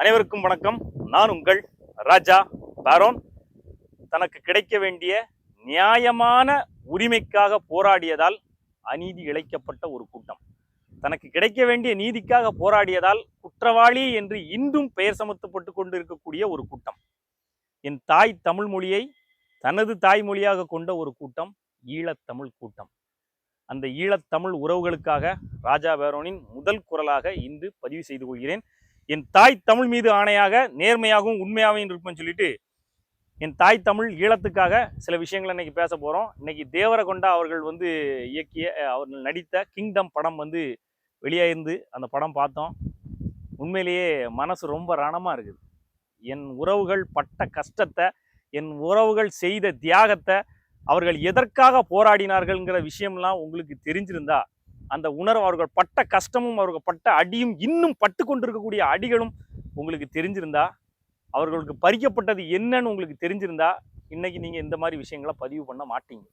அனைவருக்கும் வணக்கம். நான் உங்கள் ராஜா பாரோன். தனக்கு கிடைக்க வேண்டிய நியாயமான உரிமைக்காக போராடியதால் அநீதி இழைக்கப்பட்ட ஒரு கூட்டம். தனக்கு கிடைக்க வேண்டிய நீதிக்காக போராடியதால் குற்றவாளி என்று இன்றும் பெயர் சமத்தப்பட்டு கொண்டு இருக்கக்கூடிய ஒரு கூட்டம். என் தாய் தமிழ் மொழியை தனது தாய்மொழியாக கொண்ட ஒரு கூட்டம் ஈழத்தமிழ் கூட்டம். அந்த ஈழத்தமிழ் உறவுகளுக்காக ராஜா பேரோனின் முதல் குரலாக இன்று பதிவு செய்து கொள்கிறேன். என் தாய் தமிழ் மீது ஆணையாக நேர்மையாகவும் உண்மையாகவும் இருப்பேன்னு சொல்லிட்டு என் தாய் தமிழ் ஈழத்துக்காக சில விஷயங்களை இன்றைக்கி பேச போகிறோம் இன்றைக்கி தேவரகொண்டா அவர்கள் வந்து இயக்கிய அவர்கள் நடித்த கிங்டம் படம் வந்து வெளியாயிருந்து அந்த படம் பார்த்தோம். உண்மையிலேயே மனசு ரொம்ப ரணமாக இருக்குது. என் உறவுகள் பட்ட கஷ்டத்தை என் உறவுகள் செய்த தியாகத்தை அவர்கள் எதற்காக போராடினார்கள்ங்கிற விஷயம்லாம் உங்களுக்கு தெரிஞ்சிருந்தா அந்த உணர்வு அவர்கள் பட்ட கஷ்டமும் அவர்கள் பட்ட அடியும் இன்னும் பட்டு கொண்டிருக்கக்கூடிய அடிகளும் உங்களுக்கு தெரிஞ்சிருந்தா அவர்களுக்கு பறிக்கப்பட்டது என்னன்னு உங்களுக்கு தெரிஞ்சிருந்தா இன்னைக்கு நீங்கள் இந்த மாதிரி விஷயங்களை பதிவு பண்ண மாட்டீங்க.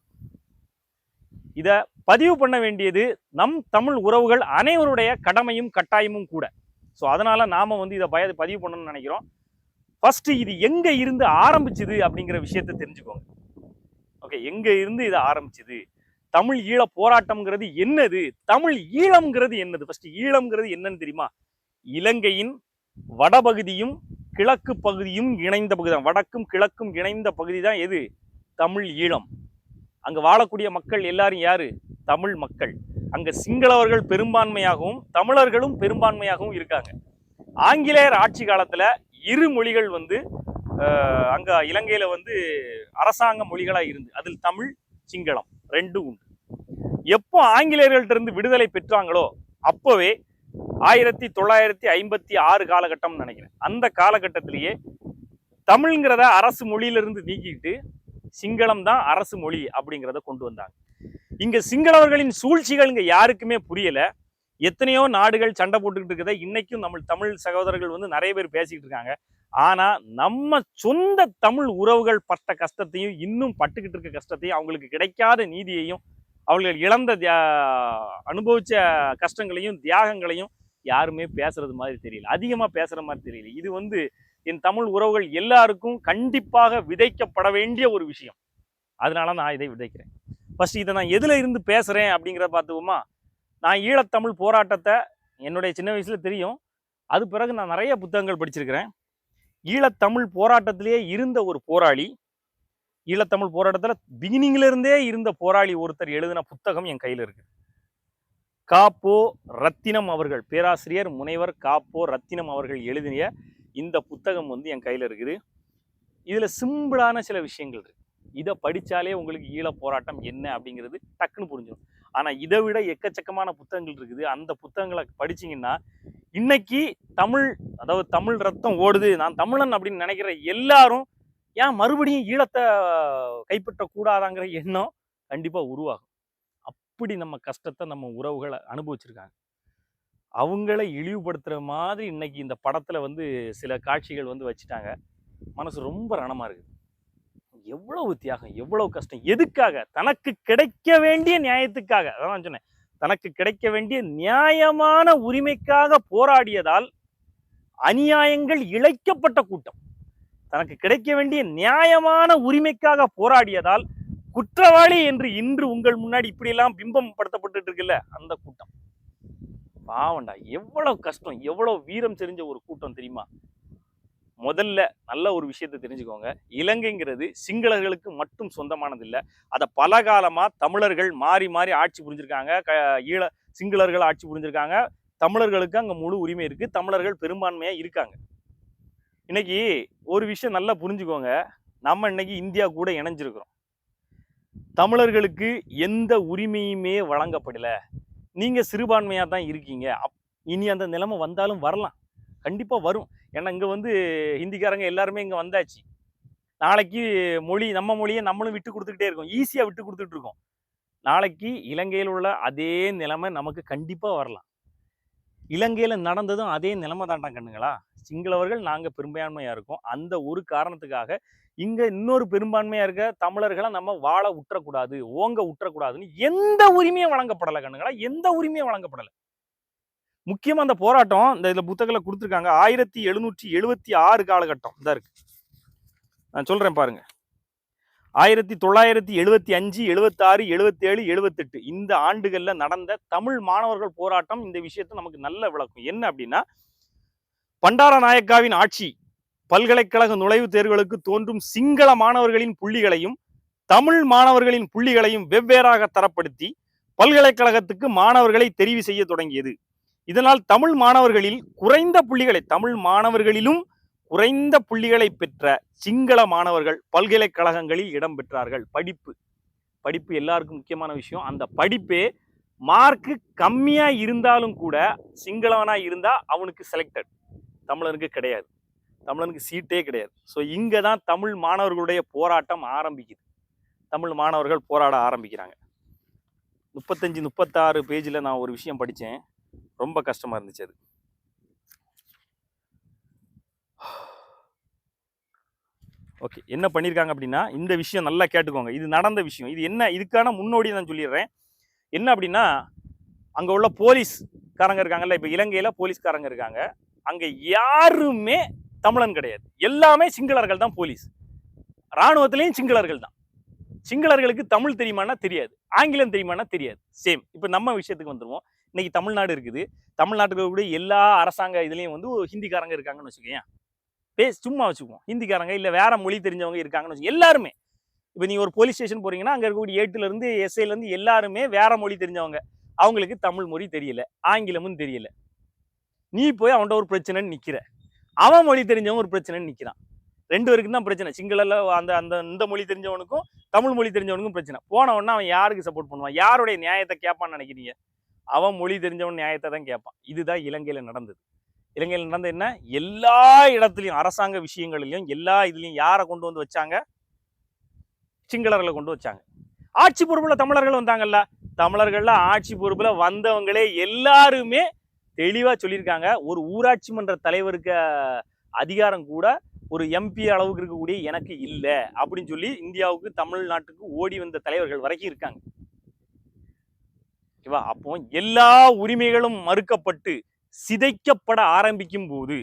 இதை பதிவு பண்ண வேண்டியது நம் தமிழ் உறவுகள் அனைவருடைய கடமையும் கட்டாயமும் கூட. ஸோ அதனால் நாம் வந்து இதை பய பதிவு பண்ணணும்னு நினைக்கிறோம். ஃபஸ்ட்டு இது எங்கே இருந்து ஆரம்பிச்சுது அப்படிங்கிற விஷயத்தை தெரிஞ்சுக்கோங்க. ஓகே எங்கே இருந்து இதை ஆரம்பிச்சது? தமிழ் ஈழ போராட்டம்ங்கிறது என்னது? தமிழ் ஈழம்ங்கிறது என்னது? ஃபர்ஸ்ட் ஈழம்ங்கிறது என்னன்னு தெரியுமா? இலங்கையின் வடபகுதியும் கிழக்கு பகுதியும் இணைந்த பகுதி தான் வடக்கும் கிழக்கும் இணைந்த பகுதி தான் எது? தமிழ் ஈழம். அங்கே வாழக்கூடிய மக்கள் எல்லாரும் யாரு? தமிழ் மக்கள். அங்கே சிங்களவர்கள் பெரும்பான்மையாகவும் தமிழர்களும் பெரும்பான்மையாகவும் இருக்காங்க. ஆங்கிலேயர் ஆட்சி காலத்தில் இரு மொழிகள் வந்து அங்கே இலங்கையில் வந்து அரசாங்க மொழிகளாக இருந்து அதில் தமிழ் சிங்களம் ரெண்டும் உண்டு. எப்போ ஆங்கிலேயர்கள்ட்ட இருந்து விடுதலை பெற்றாங்களோ அப்போவே ஆயிரத்தி தொள்ளாயிரத்தி ஐம்பத்தி ஆறு காலகட்டம்னு நினைக்கிறேன். அந்த காலகட்டத்திலேயே தமிழ்ங்கிறத அரசு மொழியிலிருந்து நீக்கிட்டு சிங்களம் தான் அரசு மொழி அப்படிங்கிறத கொண்டு வந்தாங்க. இங்க சிங்களவர்களின் சூழ்ச்சிகள் இங்க யாருக்குமே புரியல. எத்தனையோ நாடுகள் சண்டை போட்டுக்கிட்டு இருக்கிறத இன்னைக்கும் நம்ம தமிழ் சகோதரர்கள் வந்து நிறைய பேர் பேசிக்கிட்டு இருக்காங்க. ஆனா நம்ம சொந்த தமிழ் உறவுகள் பட்ட கஷ்டத்தையும் இன்னும் பட்டுக்கிட்டு இருக்க கஷ்டத்தையும் அவங்களுக்கு கிடைக்காத நீதியையும் அவர்கள் இழந்த தியா- கஷ்டங்களையும் தியாகங்களையும் யாருமே பேசுறது மாதிரி தெரியல. அதிகமாக பேசுகிற மாதிரி தெரியல. இது வந்து என் தமிழ் உறவுகள் எல்லாருக்கும் கண்டிப்பாக விதைக்கப்பட வேண்டிய ஒரு விஷயம். அதனால நான் இதை விதைக்கிறேன். ஃபஸ்ட் இதை நான் எதில் இருந்து பேசுகிறேன் அப்படிங்கிறத பார்த்துவோமா நான் ஈழத்தமிழ் போராட்டத்தை என்னுடைய சின்ன வயசில் தெரியும். அது பிறகு நான் நிறைய புத்தகங்கள் படிச்சிருக்கிறேன். ஈழத்தமிழ் போராட்டத்திலேயே இருந்த ஒரு போராளி ஈழத்தமிழ் போராட்டத்தில் பிகினிங்லேருந்தே இருந்த போராளி ஒருத்தர் எழுதின புத்தகம் என் கையில் இருக்கு. காப்போ ரத்தினம் அவர்கள் பேராசிரியர் முனைவர் காப்போ ரத்தினம் அவர்கள் எழுதிய இந்த புத்தகம் வந்து என் கையில் இருக்குது. இதில் சிம்பிளான சில விஷயங்கள் இருக்குது இதை படித்தாலே உங்களுக்கு ஈழ போராட்டம் என்ன அப்படிங்கிறது டக்குன்னு புரிஞ்சிடும் ஆனால் இதை விட எக்கச்சக்கமான புத்தகங்கள் இருக்குது. அந்த புத்தகங்களை படிச்சீங்கன்னா இன்னைக்கு தமிழ் அதாவது தமிழ் ரத்தம் ஓடுது. நான் தமிழன் அப்படின்னு நினைக்கிற எல்லாரும் ஏன் மறுபடியும் ஈழத்தை கைப்பற்ற கூடாதாங்கிற எண்ணம் கண்டிப்பாக உருவாகும். அப்படி நம்ம கஷ்டத்தை நம்ம உறவுகளை அனுபவிச்சிருக்காங்க. அவங்கள இழிவுபடுத்துகிற மாதிரி இன்னைக்கு இந்த படத்தில் வந்து சில காட்சிகள் வந்து வச்சுட்டாங்க. மனசு ரொம்ப ரணமாக இருக்குது. எவ்வளவு தியாகம் எவ்வளவு கஷ்டம் எதுக்காக? தனக்கு கிடைக்க வேண்டிய நியாயத்துக்காக. அதான் நான் சொன்னேன். தனக்கு கிடைக்க வேண்டிய நியாயமான உரிமைக்காக போராடியதால் அநியாயங்கள் இழைக்கப்பட்ட கூட்டம். தனக்கு கிடைக்க வேண்டிய நியாயமான உரிமைக்காக போராடியதால் குற்றவாளி என்று இன்று உங்கள் முன்னாடி இப்படியெல்லாம் பிம்பம் படுத்தப்பட்டு இருக்குல்ல அந்த கூட்டம். பாவண்டா எவ்வளவு கஷ்டம் எவ்வளவு வீரம் தெரிஞ்ச ஒரு கூட்டம் தெரியுமா? முதல்ல நல்ல ஒரு விஷயத்தை தெரிஞ்சுக்கோங்க. இலங்கைங்கிறது சிங்களர்களுக்கு மட்டும் சொந்தமானது இல்லை அதை பல காலமாக தமிழர்கள் மாறி மாறி ஆட்சி புரிஞ்சிருக்காங்க. க ஈழ சிங்களர்கள் ஆட்சி புரிஞ்சிருக்காங்க. தமிழர்களுக்கு அங்கே முழு உரிமை இருக்குது தமிழர்கள் பெரும்பான்மையாக இருக்காங்க. இன்னைக்கு ஒரு விஷயம் நல்லா புரிஞ்சுக்கோங்க. நம்ம இன்னைக்கு இந்தியா கூட இணைஞ்சிருக்கிறோம். தமிழர்களுக்கு எந்த உரிமையுமே வழங்கப்படல. நீங்கள் சிறுபான்மையாக தான் இருக்கீங்க. அப்- இனி அந்த நிலைமை வந்தாலும் வரலாம். கண்டிப்பாக வரும். ஏன்னா இங்கே வந்து ஹிந்திக்காரங்க எல்லாருமே இங்கே வந்தாச்சு. நாளைக்கு மொழி நம்ம மொழியை நம்மளும் விட்டு கொடுத்துக்கிட்டே இருக்கோம். ஈஸியாக விட்டு கொடுத்துட்டு இருக்கோம். நாளைக்கு இலங்கையில் உள்ள அதே நிலைமை நமக்கு கண்டிப்பாக வரலாம். இலங்கையில் நடந்ததும் அதே நிலைமை தாண்டா கண்ணுங்களா? சிங்களவர்கள் நாங்கள் பெரும்பான்மையாக இருக்கோம். அந்த ஒரு காரணத்துக்காக இங்கே இன்னொரு பெரும்பான்மையாக இருக்க தமிழர்களை நம்ம வாழ உற்றக்கூடாது ஓங்க உற்றக்கூடாதுன்னு எந்த உரிமையும் வழங்கப்படலை கண்ணுங்களா. எந்த உரிமையும் வழங்கப்படலை. முக்கியமாக அந்த போராட்டம் இந்த இதில் புத்தகத்தில் கொடுத்துருக்காங்க. ஆயிரத்தி எழுநூற்றி எழுபத்தி ஆறு காலகட்டம். இதாக இருக்கு. நான் சொல்கிறேன் பாருங்க. ஆயிரத்தி தொள்ளாயிரத்தி எழுபத்தி அஞ்சு எழுபத்தாறு எழுபத்தேழு எழுபத்தெட்டு இந்த ஆண்டுகளில் நடந்த தமிழ் மாணவர்கள் போராட்டம் இந்த விஷயத்தை நமக்கு நல்ல விளக்கும். என்ன அப்படின்னா பண்டார நாயக்காவின் ஆட்சி பல்கலைக்கழக நுழைவுத் தேர்வுகளுக்கு தோன்றும் சிங்கள மாணவர்களின் புள்ளிகளையும் தமிழ் மாணவர்களின் புள்ளிகளையும் வெவ்வேறாக தரப்படுத்தி பல்கலைக்கழகத்துக்கு மாணவர்களை தெரிவு செய்ய தொடங்கியது. இதனால் தமிழ் மாணவர்களில் குறைந்த புள்ளிகளை தமிழ் மாணவர்களிலும் குறைந்த புள்ளிகளை பெற்ற சிங்கள மாணவர்கள் பல்கலைக்கழகங்களில் இடம் பெற்றார்கள் படிப்பு. படிப்பு எல்லாருக்கும் முக்கியமான விஷயம். அந்த படிப்பே மார்க்கு கம்மியா இருந்தாலும் கூட சிங்களவனா இருந்தா அவனுக்கு செலக்டட் தமிழனுக்கு கிடையாது. தமிழனுக்கு சீட்டே கிடையாது. ஸோ இங்கே தான் தமிழ் மாணவர்களுடைய போராட்டம் ஆரம்பிக்குது. தமிழ் மாணவர்கள் போராட ஆரம்பிக்கிறாங்க. முப்பத்தஞ்சு முப்பத்தாறு பேஜில் நான் ஒரு விஷயம் படித்தேன் ரொம்ப கஷ்டமாக இருந்துச்சு அது. ஓகே என்ன பண்ணியிருக்காங்க அப்படின்னா இந்த விஷயம் நல்லா கேட்டுக்கோங்க. இது நடந்த விஷயம். இது என்ன இதுக்கான முன்னோடி நான் சொல்லிடுறேன். என்ன அப்படின்னா அங்கே உள்ள போலீஸ்காரங்க இருக்காங்கல்ல இப்போ இலங்கையில் போலீஸ்காரங்க இருக்காங்க. அங்கே யாருமே தமிழன் கிடையாது. எல்லாமே சிங்களர்கள் தான் போலீஸ் இராணுவத்திலையும் சிங்களர்கள் தான். சிங்களர்களுக்கு தமிழ் தெரியுமானா தெரியாது. ஆங்கிலம் தெரியுமானா தெரியாது. சேம் இப்போ நம்ம விஷயத்துக்கு வந்துடுவோம் இன்னைக்கு தமிழ்நாடு இருக்குது. தமிழ்நாட்டுக்கு கூட எல்லா அரசாங்க இதுலேயும் வந்து ஹிந்திக்காரங்க இருக்காங்கன்னு வச்சுக்கோங்க பேஸ் சும்மா வச்சுக்குவோம். ஹிந்திக்காரங்க இல்லை வேற மொழி தெரிஞ்சவங்க இருக்காங்கன்னு வச்சு எல்லாருமே. இப்போ நீங்கள் ஒரு போலீஸ் ஸ்டேஷன் போகிறீங்கன்னா அங்கே இருக்கக்கூடிய ஏட்டுலேருந்து எஸ்ஐலேருந்து எல்லாருமே வேற மொழி தெரிஞ்சவங்க. அவங்களுக்கு தமிழ் மொழி தெரியல. ஆங்கிலமும் தெரியல. நீ போய் அவன்கிட்ட ஒரு பிரச்சனைன்னு நிற்கிற அவன் மொழி தெரிஞ்சவன் ஒரு பிரச்சனைன்னு நிற்கிறான் ரெண்டு பேருக்கும் தான் பிரச்சனை. சிங்களல அந்த அந்த இந்த மொழி தெரிஞ்சவனுக்கும் தமிழ் மொழி தெரிஞ்சவனுக்கும் பிரச்சனை. போனவொடனே அவன் யாருக்கு சப்போர்ட் பண்ணுவான்? யாருடைய நியாயத்தை கேட்பான்னு நினைக்கிறீங்க? அவன் மொழி தெரிஞ்சவன் நியாயத்தை தான் கேட்பான். இதுதான் இலங்கையில் நடந்தது. இலங்கையில் நடந்தது என்ன? எல்லா இடத்துலையும் அரசாங்க விஷயங்களிலையும் எல்லா இதுலையும் யாரை கொண்டு வந்து வச்சாங்க? சிங்களர்களை கொண்டு வச்சாங்க. ஆட்சி பொறுப்புல தமிழர்கள் வந்தாங்கல்ல? தமிழர்கள்ல ஆட்சி பொறுப்புல வந்தவங்களே எல்லாருமே தெளிவா சொல்லியிருக்காங்க. ஒரு ஊராட்சி மன்ற தலைவருக்கு அதிகாரம் கூட ஒரு எம்பி அளவுக்கு இருக்கக்கூடிய எனக்கு இல்லை அப்படின்னு சொல்லி இந்தியாவுக்கு தமிழ்நாட்டுக்கு ஓடி வந்த தலைவர்கள் வரைக்கும் இருக்காங்க. ஓகேவா? அப்போ எல்லா உரிமைகளும் மறுக்கப்பட்டு சிதைக்கப்பட ஆரம்பிக்கும் போது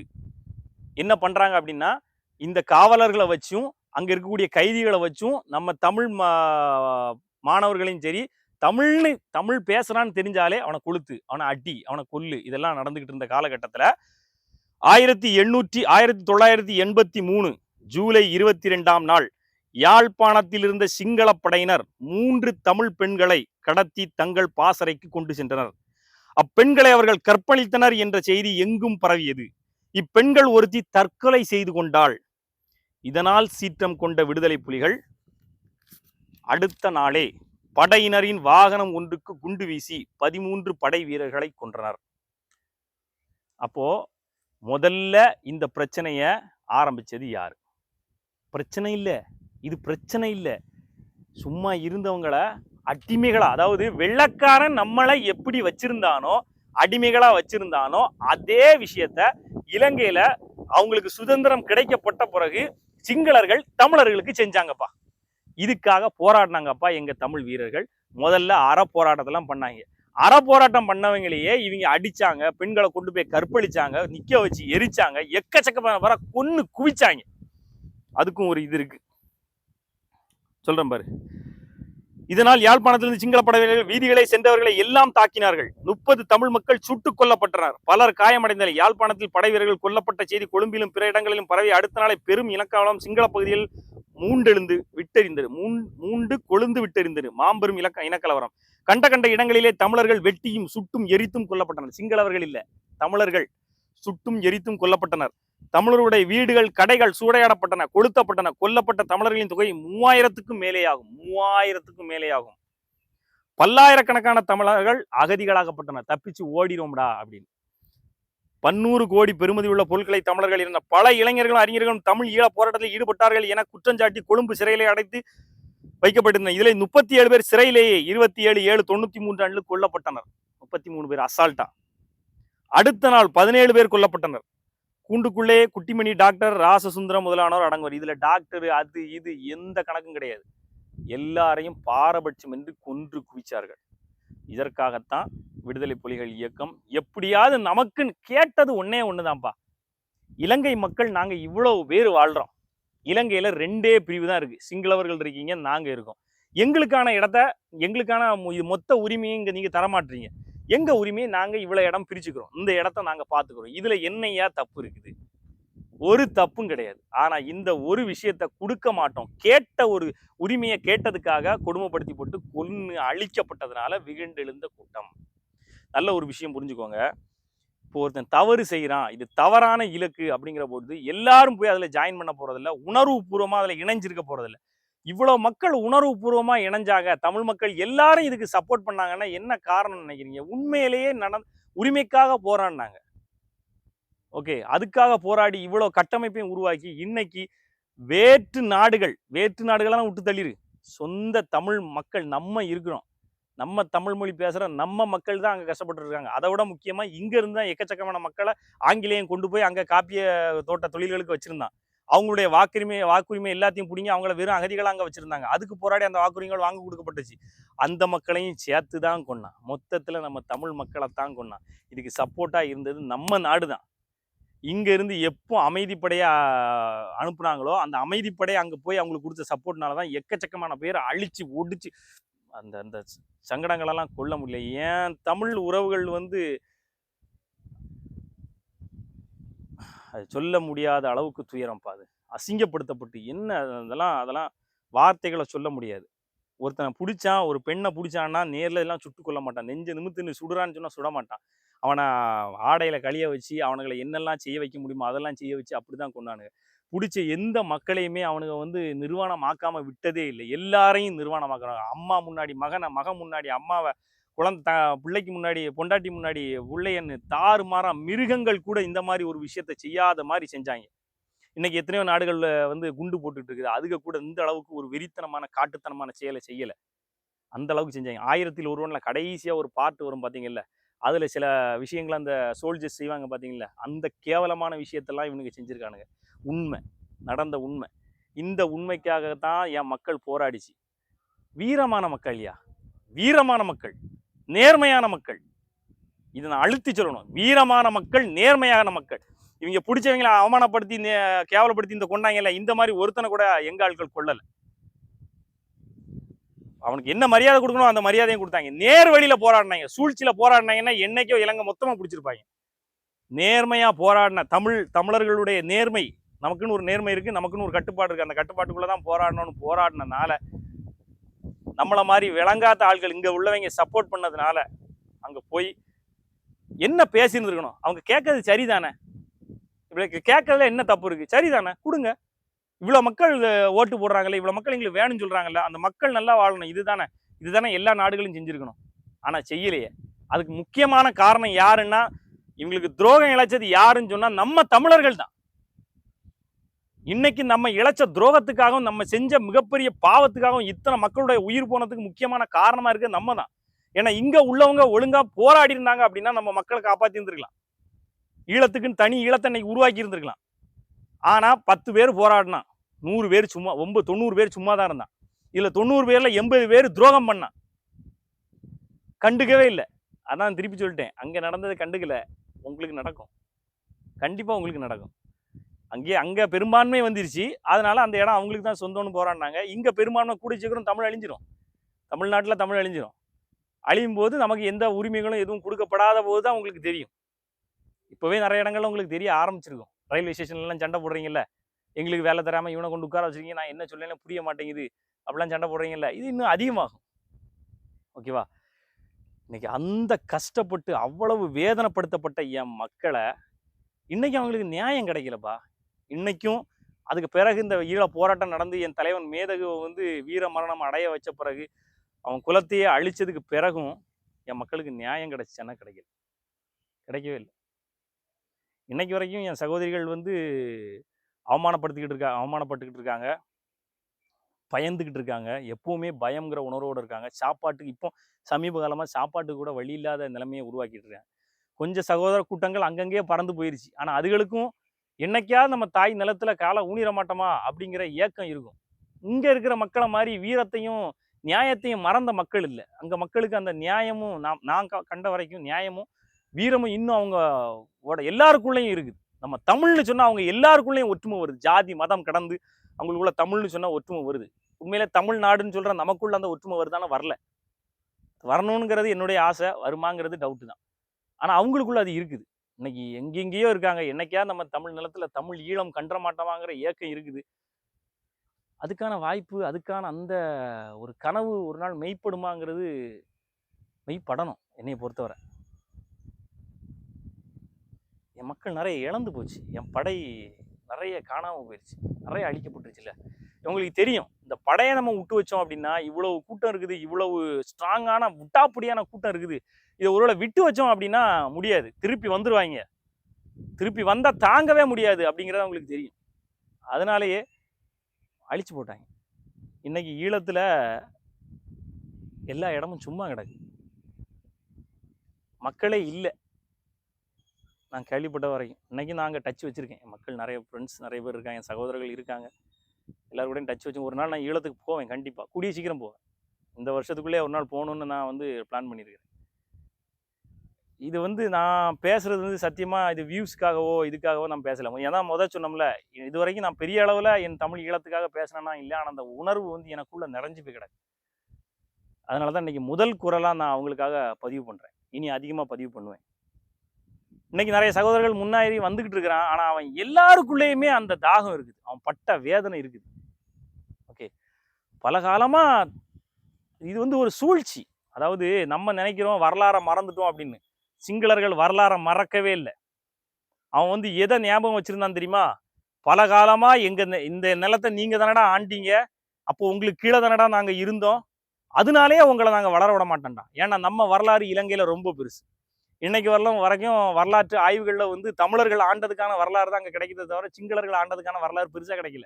என்ன பண்றாங்க அப்படின்னா இந்த காவலர்களை வச்சும் அங்க இருக்கக்கூடிய கைதிகளை வச்சும் நம்ம தமிழ் மா- மாணவர்களையும் சரி தமிழ்னு தமிழ் பேசுகிறான்னு தெரிஞ்சாலே அவனை கொளுத்து அவனை அடி அவனை கொல்லு. இதெல்லாம் நடந்துக்கிட்டு இருந்த காலகட்டத்தில் ஆயிரத்தி எண்ணூற்றி ஆயிரத்தி தொள்ளாயிரத்தி எண்பத்தி மூணு ஜூலை இருபத்தி ரெண்டாம் நாள் யாழ்ப்பாணத்தில் இருந்த சிங்கள படையினர் மூன்று தமிழ் பெண்களை கடத்தி தங்கள் பாசறைக்கு கொண்டு சென்றனர். அப்பெண்களை அவர்கள் கற்பழித்தனர் என்ற செய்தி எங்கும் பரவியது. இப்பெண்கள் ஒருத்தி தற்கொலை செய்து கொண்டாள். இதனால் சீற்றம் கொண்ட விடுதலை புலிகள் அடுத்த நாளே படையினரின் வாகனம் ஒன்றுக்கு குண்டு வீசி பதிமூன்று படை வீரர்களை கொன்றனர். அப்போ முதல்ல இந்த பிரச்சனைய ஆரம்பிச்சது யாரு? பிரச்சனை இல்லை. இது பிரச்சனை இல்லை. சும்மா இருந்தவங்கள அடிமைகளா அதாவது வெள்ளக்காரன் நம்மளை எப்படி வச்சிருந்தானோ அடிமைகளா வச்சிருந்தானோ அதே விஷயத்த இலங்கையில அவங்களுக்கு சுதந்திரம் கிடைக்கப்பட்ட பிறகு சிங்களர்கள் தமிழர்களுக்கு செஞ்சாங்கப்பா. இதுக்காக போராடினாங்கப்பா எங்கள் தமிழ் வீரர்கள். முதல்ல அற போராட்டத்தெல்லாம் பண்ணாங்க. அற போராட்டம் பண்ணவங்களையே இவங்க அடிச்சாங்க பெண்களை கொண்டு போய் கற்பழிச்சாங்க நிக்க வச்சு எரிச்சாங்க எக்கச்சக்க வர கொன்று குவிச்சாங்க. அதுக்கும் ஒரு இது இருக்கு. சொல்றேன் பாரு. இதனால் யாழ்ப்பாணத்திலிருந்து சிங்கள வீதிகளை சென்றவர்களை எல்லாம் தாக்கினார்கள். முப்பது தமிழ் மக்கள் சுட்டுக் கொல்லப்பட்டனர். பலர் காயமடைந்தனர். யாழ்ப்பாணத்தில் படைவீரர்கள் கொல்லப்பட்ட செய்தி கொழும்பிலும் பிற இடங்களிலும் பரவி அடுத்த நாளை பெரும் இலக்காவலம் சிங்கள பகுதியில் மூண்டெழுந்து விட்டெறிந்தது. மூண்டு கொழுந்து விட்டெறிந்தது. மாம்பெரும் இலக்க இனக்கலவரம். கண்ட கண்ட இடங்களிலே தமிழர்கள் வெட்டியும் சுட்டும் எரித்தும் கொல்லப்பட்டனர். சிங்களவர்கள் இல்ல தமிழர்கள் சுட்டும் எரித்தும் கொல்லப்பட்டனர். தமிழருடைய வீடுகள் கடைகள் சூடையாடப்பட்டன கொளுத்தப்பட்டன கொல்லப்பட்ட தமிழர்களின் தொகை மூவாயிரத்துக்கும் மேலேயாகும். மூவாயிரத்துக்கும் மேலேயாகும். பல்லாயிரக்கணக்கான தமிழர்கள் அகதிகளாகப்பட்டனர். தப்பிச்சு ஓடிடும்டா அப்படின்னு. பன்னூறு கோடி பெருமதி உள்ள பொருட்களை தமிழர்கள் இருந்த பல இளைஞர்களும் அறிஞர்களும் தமிழ் ஈழ போராட்டத்தில் ஈடுபட்டார்கள் என குற்றஞ்சாட்டி கொழும்பு சிறையிலே அடைத்து வைக்கப்பட்டிருந்தன. இதில் முப்பத்தி ஏழு பேர் சிறையிலேயே இருபத்தி ஏழு ஏழு தொண்ணூத்தி மூன்று ஆண்டு கொல்லப்பட்டனர். முப்பத்தி மூணு பேர் அசால்ட்டா அடுத்த நாள் பதினேழு பேர் கொல்லப்பட்டனர். கூண்டுக்குள்ளே குட்டிமணி டாக்டர் ராசசுந்தரம் முதலானோர் அடங்குவர். இதில் டாக்டர் அது இது எந்த கணக்கும் கிடையாது. எல்லாரையும் பாரபட்சம் என்று கொன்று குவிச்சார்கள். இதற்காகத்தான் விடுதலை புலிகள் இயக்கம் எப்படியாவது நமக்குன்னு கேட்டது ஒன்றே ஒன்றுதான்ப்பா இலங்கை மக்கள் நாங்கள் இவ்வளோ பேர் வாழ்கிறோம் இலங்கையில் ரெண்டே பிரிவு தான் இருக்குது சிங்களவர்கள் இருக்கீங்க நாங்கள் இருக்கோம். எங்களுக்கான இடத்த எங்களுக்கான இது மொத்த உரிமையை இங்கே நீங்கள் தரமாட்டீங்க. எங்க உரிமையை நாங்க இவ்வளவு இடம் பிரிச்சுக்கிறோம்? இந்த இடத்த நாங்க பாத்துக்கிறோம் இதுல என்னையா தப்பு இருக்குது? ஒரு தப்பும் கிடையாது. ஆனா இந்த ஒரு விஷயத்த கொடுக்க மாட்டோம். கேட்ட ஒரு உரிமையை கேட்டதுக்காக கொடுமைப்படுத்தி போட்டு கொன்று அழிக்கப்பட்டதுனால விகண்டெழுந்த கூட்டம். நல்ல ஒரு விஷயம் புரிஞ்சுக்கோங்க. இப்போ ஒருத்தன் தவறு செய்கிறான் இது தவறான இலக்கு அப்படிங்கிற பொழுது எல்லாரும் போய் அதில் ஜாயின் பண்ண போகிறதில்ல உணர்வு பூர்வமாக அதில் இணைஞ்சிருக்க போகிறதில்ல இவ்வளோ மக்கள் உணர்வு பூர்வமா இணைஞ்சாங்க. தமிழ் மக்கள் எல்லாரும் இதுக்கு சப்போர்ட் பண்ணாங்கன்னா என்ன காரணம் நினைக்கிறீங்க? உண்மையிலேயே நட உரிமைக்காக போராடினாங்க. ஓகே அதுக்காக போராடி இவ்வளோ கட்டமைப்பையும் உருவாக்கி இன்னைக்கு வேற்று நாடுகள் வேற்று நாடுகளெல்லாம் விட்டு தள்ளிரு. சொந்த தமிழ் மக்கள் நம்ம இருக்கிறோம். நம்ம தமிழ் மொழி பேசுகிற நம்ம மக்கள் தான் அங்கே கஷ்டப்பட்டு இருக்காங்க அதை விட முக்கியமாக இங்கேருந்து தான் எக்கச்சக்கமான மக்களை ஆங்கிலேயம் கொண்டு போய் அங்கே காப்பிய தோட்ட தொழில்களுக்கு வச்சுருந்தான். அவங்களுடைய வாக்குரிமை வாக்குரிமை எல்லாத்தையும் பிடிங்கி அவங்கள வெறும் அகதிகளாக அங்கே வச்சுருந்தாங்க. அதுக்கு போராடி அந்த வாக்குரிமைகள் வாங்க கொடுக்கப்பட்டுச்சு. அந்த மக்களையும் சேர்த்து தான் கொண்டான் மொத்தத்தில் நம்ம தமிழ் மக்களை தான் கொண்டான் இதுக்கு சப்போர்ட்டாக இருந்தது நம்ம நாடு தான் இங்கேருந்து எப்போ அமைதிப்படையாக அனுப்புனாங்களோ அந்த அமைதிப்படையை அங்கே போய் அவங்களுக்கு கொடுத்த சப்போர்ட்னால தான் எக்கச்சக்கமான பேரை அழித்து ஒடிச்சு அந்த அந்த சங்கடங்களெல்லாம் கொள்ள முடியல. ஏன் தமிழ் உறவுகள் வந்து அது சொல்ல முடியாத அளவுக்கு துயரம் பாது அசிங்கப்படுத்தப்பட்டு என்ன அதெல்லாம் அதெல்லாம் வார்த்தைகளை சொல்ல முடியாது. ஒருத்தனை பிடிச்சான் ஒரு பெண்ணை பிடிச்சான்னா நேரில் எல்லாம் சுட்டு கொள்ள மாட்டான். நெஞ்சு நிமித்துன்னு சுடுறான்னு சொன்னால் சுட மாட்டான். அவனை ஆடையில் கழிய வச்சு அவனுங்களை என்னெல்லாம் செய்ய வைக்க முடியுமோ அதெல்லாம் செய்ய வச்சு அப்படி தான் கொண்டானுங்க. பிடிச்ச எந்த மக்களையுமே அவனுங்க வந்து நிர்வாணமாக்காமல் விட்டதே இல்லை. எல்லாரையும் நிர்வாணமாக்குறாங்க. அம்மா முன்னாடி மகனை மகன் முன்னாடி அம்மாவை குழந்தை த பிள்ளைக்கு முன்னாடி பொண்டாட்டி முன்னாடி பிள்ளையன்னு தாறுமாறா மிருகங்கள் கூட இந்த மாதிரி ஒரு விஷயத்த செய்யாத மாதிரி செஞ்சாங்க. இன்னைக்கு எத்தனையோ நாடுகளில் வந்து குண்டு போட்டுட்டு இருக்குது அதுக கூட இந்த அளவுக்கு ஒரு வெறித்தனமான காட்டுத்தனமான செயலை செய்யலை. அந்த அளவுக்கு செஞ்சாங்க. ஆயிரத்தில் ஒருவனில் கடைசியாக ஒரு பாட்டு வரும் பார்த்தீங்கல்ல அதில் சில விஷயங்களை அந்த சோல்ஜர்ஸ் செய்வாங்க பார்த்தீங்களா அந்த கேவலமான விஷயத்தெல்லாம் இவனுக்கு செஞ்சுருக்கானுங்க. உண்மை நடந்த உண்மை. இந்த உண்மைக்காக தான் என் மக்கள் போராடிச்சு. வீரமான மக்கள் இல்லையா வீரமான மக்கள். நேர்மையான மக்கள். இதை நான் அழுத்தி சொல்லணும். வீரமான மக்கள் நேர்மையான மக்கள். இவங்க பிடிச்சவங்களை அவமானப்படுத்தி கேவலப்படுத்தி இந்த கொண்டாங்கல்ல இந்த மாதிரி ஒருத்தனை கூட எங்க ஆட்கள் கொள்ளல அவனுக்கு என்ன மரியாதை கொடுக்கணும் அந்த மரியாதையும் கொடுத்தாங்க. நேர் வழியில போராடினாங்க. சூழ்ச்சியில போராடினாங்கன்னா என்னைக்கோ இலங்கை மொத்தமா பிடிச்சிருப்பாங்க. நேர்மையா போராடின தமிழ் தமிழர்களுடைய நேர்மை நமக்குன்னு ஒரு நேர்மை இருக்கு நமக்குன்னு ஒரு கட்டுப்பாடு இருக்கு. அந்த கட்டுப்பாட்டுக்குள்ளதான் போராடணும்னு போராடினனால நம்மளை மாதிரி விளங்காத ஆட்கள் இங்கே உள்ளவங்க சப்போர்ட் பண்ணதுனால அங்கே போய் என்ன பேசியிருந்துருக்கணும்? அவங்க கேட்கறது சரிதானே? இவ்வளோ கேட்கறதுல என்ன தப்பு இருக்குது சரிதானே? கொடுங்க. இவ்வளோ மக்கள் ஓட்டு போடுறாங்களே இவ்வளோ மக்கள் எங்களுக்கு வேணும்னு சொல்றாங்கல்ல அந்த மக்கள் நல்லா வாழணும். இதுதானே? இதுதானே எல்லா நாடுகளும் செஞ்சுருக்கணும். ஆனால் செய்யலையே. அதுக்கு முக்கியமான காரணம் யாருன்னா இவங்களுக்கு துரோகம் இழைச்சது யாருன்னு சொன்னால் நம்ம தமிழர்கள் தான் இன்னைக்கு நம்ம இழைச்ச துரோகத்துக்காகவும் நம்ம செஞ்ச மிகப்பெரிய பாவத்துக்காகவும் இத்தனை மக்களுடைய உயிர் போனதுக்கு முக்கியமான காரணமா இருக்கு நம்ம தான். ஏன்னா இங்க உள்ளவங்க ஒழுங்கா போராடி இருந்தாங்க அப்படின்னா நம்ம மக்களை காப்பாத்தி இருந்திருக்கலாம் ஈழத்துக்குன்னு தனி ஈழத்தன்னை உருவாக்கி இருந்திருக்கலாம் ஆனா பத்து பேர் போராடினா நூறு பேர் சும்மா ஒன்பது தொண்ணூறு பேர் சும்மா தான் இருந்தான். இதுல தொண்ணூறு பேர்ல எண்பது பேர் துரோகம் பண்ணான். கண்டுக்கவே இல்லை. அதான் திருப்பி சொல்லிட்டேன். அங்க நடந்தது கண்டுக்கல. உங்களுக்கு நடக்கும். கண்டிப்பா உங்களுக்கு நடக்கும். அங்கே பெரும்பான்மை வந்துருச்சு. அதனால் அந்த இடம் அவங்களுக்கு தான் சொந்தம்னு போராடினாங்க. இங்கே பெரும்பான்மை கூடி சீக்கிரம் தமிழ் அழிஞ்சிரும். தமிழ்நாட்டில் தமிழ் அழிஞ்சிரும். அழியும் போது நமக்கு எந்த உரிமைகளும் எதுவும் கொடுக்கப்படாத போது தான் உங்களுக்கு தெரியும். இப்போவே நிறைய இடங்கள்ல உங்களுக்கு தெரிய ஆரம்பிச்சிருக்கும். ரயில்வே ஸ்டேஷன்லாம் சண்டை போடுறீங்கல்ல. எங்களுக்கு வேலை தராமல் இவனை கொண்டு உட்கார வச்சிருக்கீங்க நான் என்ன சொல்லலாம் புரிய மாட்டேங்குது. அப்படிலாம் சண்டை போடுறீங்கல்ல இது இன்னும் அதிகமாகும். ஓகேவா? இன்னைக்கு அந்த கஷ்டப்பட்டு அவ்வளவு வேதனைப்படுத்தப்பட்ட என் மக்களை இன்னைக்கு அவங்களுக்கு நியாயம் கிடைக்கலப்பா. இன்றைக்கும் அதுக்கு பிறகு இந்த ஈழ போராட்டம் நடந்து என் தலைவன் மேதகுவை வந்து வீர மரணம் அடைய வச்ச பிறகு அவன் குலத்தையே அழிச்சதுக்கு பிறகும் என் மக்களுக்கு நியாயம் கிடைச்சுன்னா கிடைக்கல. கிடைக்கவே இல்லை. இன்னைக்கு வரைக்கும் என் சகோதரிகள் வந்து அவமானப்படுத்திக்கிட்டு இருக்கா அவமானப்பட்டுக்கிட்டு இருக்காங்க. பயந்துக்கிட்டு இருக்காங்க. எப்போவுமே பயங்கிற உணர்வோடு இருக்காங்க. சாப்பாட்டுக்கு இப்போ சமீப காலமாக சாப்பாட்டுக்கு கூட வழி இல்லாத நிலைமையை உருவாக்கிட்டு இருக்காங்க கொஞ்சம் சகோதர கூட்டங்கள் அங்கங்கேயே பறந்து போயிருச்சு. ஆனால் அதுகளுக்கும் என்னைக்காவது நம்ம தாய் நிலத்தில் காலை ஊனிட மாட்டோமா அப்படிங்கிற ஏக்கம் இருக்கும். இங்கே இருக்கிற மக்களை மாதிரி வீரத்தையும் நியாயத்தையும் மறந்த மக்கள் இல்லை. அங்கே மக்களுக்கு அந்த நியாயமும் நான் நான் க- கண்ட வரைக்கும் நியாயமும் வீரமும் இன்னும் அவங்க ஓட எல்லாருக்குள்ளேயும் இருக்குது. நம்ம தமிழ்னு சொன்னால் அவங்க எல்லாருக்குள்ளேயும் ஒற்றுமை வருது. ஜாதி மதம் கடந்து அவங்களுக்குள்ள தமிழ்னு சொன்னால் ஒற்றுமை வருது. உண்மையிலே தமிழ்நாடுன்னு சொல்கிற நமக்குள்ள அந்த ஒற்றுமை வருதானா வரல. வரணுங்கிறது என்னுடைய ஆசை வருமாங்கிறது டவுட்டு தான். ஆனால் அவங்களுக்குள்ள அது இருக்குது. இன்னைக்கு எங்கெங்கேயோ இருக்காங்க. என்னைக்கா நம்ம தமிழ் நிலத்துல தமிழ் ஈழம் கன்ற மாட்டோமாங்கிற இயக்கம் இருக்குது. அதுக்கான வாய்ப்பு அதுக்கான அந்த ஒரு கனவு ஒரு நாள் மெய்ப்படுமாங்கிறது மெய்ப்படணும் என்னையை பொறுத்தவரை. என் மக்கள் நிறைய இழந்து போச்சு. என் படை நிறைய காணாமல் போயிடுச்சு நிறைய அழிக்கப்பட்டுருச்சுல்ல. இவங்களுக்கு தெரியும். இந்த படையை நம்ம விட்டு வச்சோம் அப்படின்னா இவ்வளவு கூட்டம் இருக்குது. இவ்வளவு ஸ்ட்ராங்கான விட்டாப்படியான கூட்டம் இருக்குது. இதை ஒருவேளை விட்டு வச்சோம் அப்படின்னா முடியாது. திருப்பி வந்துடுவாங்க திருப்பி வந்தால் தாங்கவே முடியாது அப்படிங்கிறது அவங்களுக்கு தெரியும். அதனாலேயே அழிச்சு போட்டாங்க இன்னைக்கு ஈழத்தில் எல்லா இடமும் சும்மா கிடக்கு. மக்களே இல்லை. நான் கேள்விப்பட்ட வரைக்கும். இன்னைக்கு நாங்கள் டச் வச்சுருக்கேன். மக்கள் நிறைய ஃப்ரெண்ட்ஸ் நிறைய பேர் இருக்காங்க. என் சகோதரர்கள் இருக்காங்க. எல்லாரும் கூடயும் டச் வச்சு ஒரு நாள் நான் ஈழத்துக்கு போவேன். கண்டிப்பாக கூடிய சீக்கிரம் போவேன். இந்த வருஷத்துக்குள்ளே ஒரு நாள் போகணுன்னு நான் வந்து பிளான் பண்ணியிருக்கிறேன் இது வந்து நான் பேசுறது வந்து சத்தியமாக இது வியூஸ்க்காகவோ இதுக்காகவோ நான் பேசல. ஏன்னா முதல் சொன்னோம்ல இது வரைக்கும் நான் பெரிய அளவில் என் தமிழ் ஈழத்துக்காக பேசினேன்னா இல்லை ஆனால் அந்த உணர்வு வந்து எனக்குள்ளே நிறைஞ்சு போய் கிடக்கு. அதனால தான் இன்னைக்கு முதல் குரலாக நான் அவங்களுக்காக பதிவு பண்ணுறேன் இனி அதிகமாக பதிவு பண்ணுவேன். இன்னைக்கு நிறைய சகோதரர்கள் முன்னாடி வந்துக்கிட்டு இருக்கிறான். ஆனால் அவன் எல்லாருக்குள்ளேயுமே அந்த தாகம் இருக்குது. அவன் பட்ட வேதனை இருக்குது. ஓகே. பல காலமாக இது வந்து ஒரு சூழ்ச்சி. அதாவது நம்ம நினைக்கிறோம் வரலாறை மறந்துட்டோம் அப்படின்னு. சிங்களர்கள் வரலாறை மறக்கவே இல்லை. அவன் வந்து எதை ஞாபகம் வச்சிருந்தான் தெரியுமா? பல காலமாக எங்கள் நெ- இந்த நிலத்தை நீங்கள் தானடா ஆண்டீங்க. அப்போ உங்களுக்கு கீழே தானடா நாங்கள் இருந்தோம். அதனாலேயே உங்களை நாங்கள் வளர விட மாட்டோம்டா. ஏன்னா நம்ம வரலாறு இலங்கையில் ரொம்ப பெருசு. இன்னைக்கு வரலாம் வரைக்கும் வரலாற்று ஆய்வுகளில் வந்து தமிழர்கள் ஆண்டதுக்கான வரலாறு தான் அங்கே கிடைக்கிறத தவிர சிங்களர்கள் ஆண்டதுக்கான வரலாறு பெருசாக கிடைக்கல.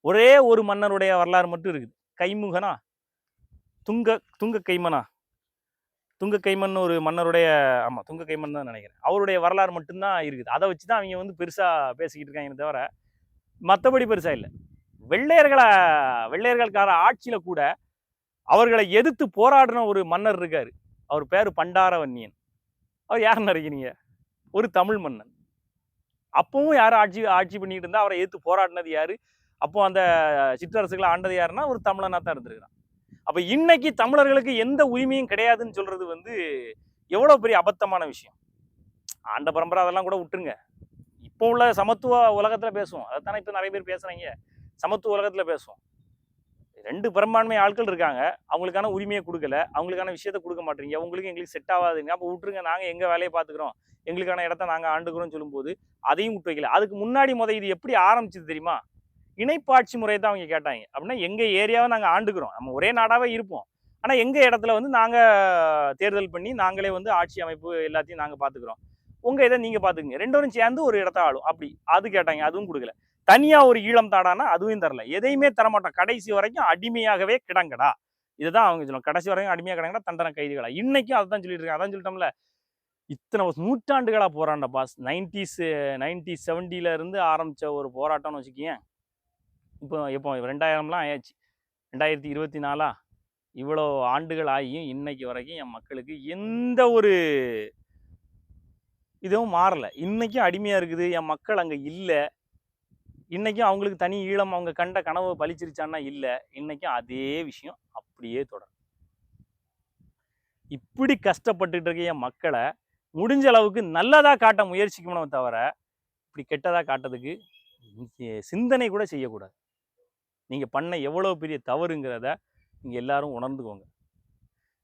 ஒரே ஒரு மன்னருடைய வரலாறு மட்டும் இருக்குது. கைமுகனா? துங்க துங்க கைமனா? துங்க கைமன் ஒரு மன்னருடைய ஆமாம் துங்க கைமன் தான் நினைக்கிறேன். அவருடைய வரலாறு மட்டும்தான் இருக்குது. அதை வச்சு தான் அவங்க வந்து பெருசாக பேசிக்கிட்டு இருக்காங்க தவிர மற்றபடி பெருசாக இல்லை. வெள்ளையர்களை வெள்ளையர்களுக்கார ஆட்சியில் கூட அவர்களை எதிர்த்து போராடின ஒரு மன்னர் இருக்கார். அவர் பேர் பண்டாரவன்னியன். அவர் யாருன்னு நினைக்கிறீங்க? ஒரு தமிழ் மன்னன். அப்பவும் யார் ஆட்சி ஆட்சி பண்ணிக்கிட்டு இருந்தால் அவரை எதிர்த்து போராடினது யார்? அப்போ அந்த சிற்றரசுகளை ஆண்டது யாருன்னா ஒரு தமிழனாக தான் இருந்திருக்கிறான். அப்ப இன்னைக்கு தமிழர்களுக்கு எந்த உரிமையும் கிடையாதுன்னு சொல்றது வந்து எவ்வளவு பெரிய அபத்தமான விஷயம். ஆண்ட பரம்பரை அதெல்லாம் கூட விட்டுருங்க. இப்போ உள்ள சமத்துவ உலகத்துல பேசுவோம். அதைத்தானே இப்போ நிறைய பேர் பேசுகிறீங்க சமத்துவ உலகத்துல பேசுவோம். ரெண்டு பெரும்பான்மை ஆட்கள் இருக்காங்க. அவங்களுக்கான உரிமையை கொடுக்கல. அவங்களுக்கான விஷயத்த கொடுக்க மாட்டீங்க உங்களுக்கு எங்களுக்கு செட் ஆகாதுங்க. அப்போ விட்டுருங்க. நாங்கள் எங்கள் வேலையை பார்த்துக்குறோம்? எங்களுக்கான இடத்த நாங்கள் ஆண்டுக்கிறோம்னு சொல்லும்போது அதையும் விட்டு வைக்கல. அதுக்கு முன்னாடி முத இது எப்படி ஆரம்பிச்சது தெரியுமா? இணைப்பாட்சி முறையை தான் அவங்க கேட்டாங்க. அப்படின்னா எங்கள் ஏரியாவை நாங்கள் ஆண்டுக்கிறோம். நம்ம ஒரே நாடாகவே இருப்போம். ஆனால் எங்கள் இடத்துல வந்து நாங்கள் தேர்தல் பண்ணி நாங்களே வந்து ஆட்சி அமைப்பு எல்லாத்தையும் நாங்கள் பார்த்துக்குறோம் உங்க இதை நீங்கள் பார்த்துக்குங்க ரெண்டோரும் சேர்ந்து ஒரு இடத்த ஆளும் அப்படி. அது கேட்டாங்க. அதுவும் கொடுக்கல. தனியாக ஒரு ஈழம் தாடானா அதுவும் தரல. எதையுமே தரமாட்டோம். கடைசி வரைக்கும் அடிமையாகவே கிடங்கடா. இதுதான் அவங்க சொல்லுவாங்க. கடைசி வரைக்கும் அடிமையாக கிடங்கடா தண்டனை கைதிகளா. இன்னைக்கும் தான் சொல்லிட்டு இருக்காங்க. அதான் சொல்லிட்டோம்ல. இத்தனை நூற்றாண்டுகளாக நூற்றாண்டுகளா போராண்ட பாஸ் நைன்டிஸ் நைன்டி செவன்ட்டில இருந்து ஆரம்பிச்ச ஒரு போராட்டம்னு வச்சுக்கேன் இப்போ இப்போ ரெண்டாயிரம்லாம் ஆயாச்சு. ரெண்டாயிரத்தி இருபத்தி நாலா இவ்வளோ ஆண்டுகள் ஆகியும் இன்னைக்கு வரைக்கும் என் மக்களுக்கு எந்த ஒரு இதுவும் மாறலை. இன்றைக்கும் அடிமையாக இருக்குது. என் மக்கள் அங்கே இல்லை. இன்றைக்கும் அவங்களுக்கு தனி ஈழம் அவங்க கண்ட கனவு பலிச்சிருச்சான்னா இல்லை. இன்றைக்கும் அதே விஷயம் அப்படியே தொடரும். இப்படி கஷ்டப்பட்டுட்டு இருக்க என் மக்களை முடிஞ்ச அளவுக்கு நல்லதாக காட்ட முயற்சிக்கணும் தவிர இப்படி கெட்டதாக காட்டுறதுக்கு சிந்தனை கூட செய்யக்கூடாது. நீங்கள் பண்ண எவ்வளோ பெரிய தவறுங்கிறத நீங்கள் எல்லாரும் உணர்ந்துக்கோங்க.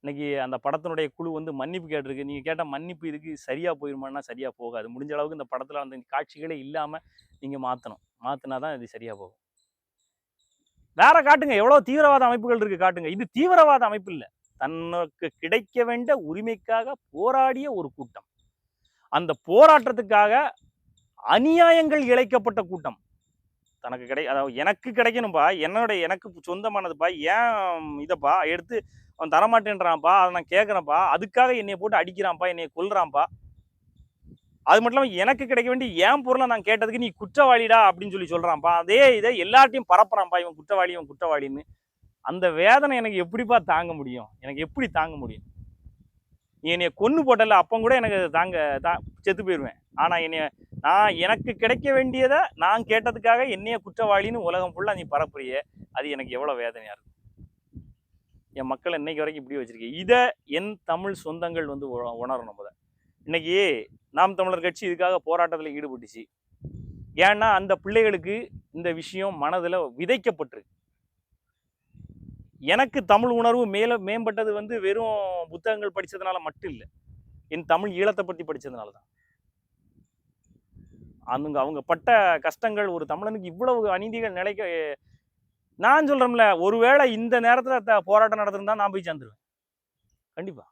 இன்னைக்கு அந்த படத்தினுடைய குழு வந்து மன்னிப்பு கேட்டிருக்கு. நீங்கள் கேட்டால் மன்னிப்பு இதுக்கு சரியாக போயிருமான்னா சரியாக போகாது. முடிஞ்ச அளவுக்கு இந்த படத்தில் அந்த காட்சிகளே இல்லாமல் நீங்கள் மாற்றணும் மாற்றினா தான் இது சரியாக போகும். வேற காட்டுங்க. எவ்வளோ தீவிரவாத அமைப்புகள் இருக்குது காட்டுங்க. இது தீவிரவாத அமைப்பு இல்லை. தனக்கு கிடைக்க வேண்டிய உரிமைக்காக போராடிய ஒரு கூட்டம். அந்த போராட்டத்துக்காக அநியாயங்கள் இழைக்கப்பட்ட கூட்டம். தனக்கு கிடை அதாவது எனக்கு கிடைக்கணும்ப்பா என்னோட எனக்கு சொந்தமானதுப்பா ஏன் இதைப்பா எடுத்து அவன் தரமாட்டேன்றான்ப்பா அதை நான் கேட்குறேன்ப்பா அதுக்காக என்னையை போட்டு அடிக்கிறான்ப்பா என்னையை கொல்றான்ப்பா. அது மட்டும் இல்லாமல் எனக்கு கிடைக்க வேண்டிய ஏன் பொருளை நான் கேட்டதுக்கு நீ குற்றவாளிடா அப்படின்னு சொல்லி சொல்கிறான்ப்பா அதே இதை எல்லார்ட்டையும் பரப்புறான்ப்பா இவன் குற்றவாளி இவன் குற்றவாளின்னு. அந்த வேதனை எனக்கு எப்படிப்பா தாங்க முடியும்? எனக்கு எப்படி தாங்க முடியும்? நீ என்னைய கொன்று போட்டல அப்போ கூட எனக்கு தாங்க தா செத்து போயிடுவேன் ஆனால் என்னைய நான் எனக்கு கிடைக்க வேண்டியதை நான் கேட்டதுக்காக என்னைய குற்றவாளின்னு உலகம் ஃபுல்லாக நீ பரப்புறிய அது எனக்கு எவ்வளோ வேதனையாக இருக்கும் என் மக்கள் இன்னைக்கு வரைக்கும் இப்படி வச்சிருக்கேன் இதை என் தமிழ் சொந்தங்கள் வந்து உணரும் உணரணும் முத இன்னைக்கு நாம் தமிழர் கட்சி இதுக்காக போராட்டத்தில் ஈடுபட்டுச்சு. ஏன்னா அந்த பிள்ளைகளுக்கு இந்த விஷயம் மனதில் விதைக்கப்பட்டிருக்கு. எனக்கு தமிழ் உணர்வு மேலே மேம்பட்டது வந்து வெறும் புத்தகங்கள் படிச்சதுனால மட்டும் இல்லை. என் தமிழ் ஈழத்தை பற்றி படிச்சதுனால தான். அவங்க அவங்க பட்ட கஷ்டங்கள் ஒரு தமிழனுக்கு இவ்வளவு அநீதிகள் நிலைக்க நான் சொல்கிறோம்ல ஒருவேளை இந்த நேரத்தில் த- போராட்டம் நடந்திருந்தா நான் போய் சேர்ந்துருவேன். கண்டிப்பாக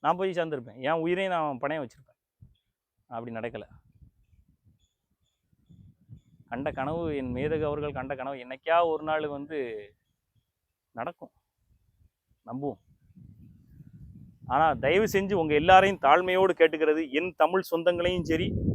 நான் போய் சேர்ந்துருப்பேன். என் உயிரையும் நான் பணையம் வச்சுருப்பேன். அப்படி நடக்கலை. கண்ட கனவு என் மேதகு அவர்கள் கண்ட கனவு என்னைக்கா ஒரு நாள் வந்து நடக்கும். நம்புவோம். ஆனால் தயவு செஞ்சு உங்கள் எல்லாரையும் தாழ்மையோடு கேட்டுக்கிறது என் தமிழ் சொந்தங்களையும் சரி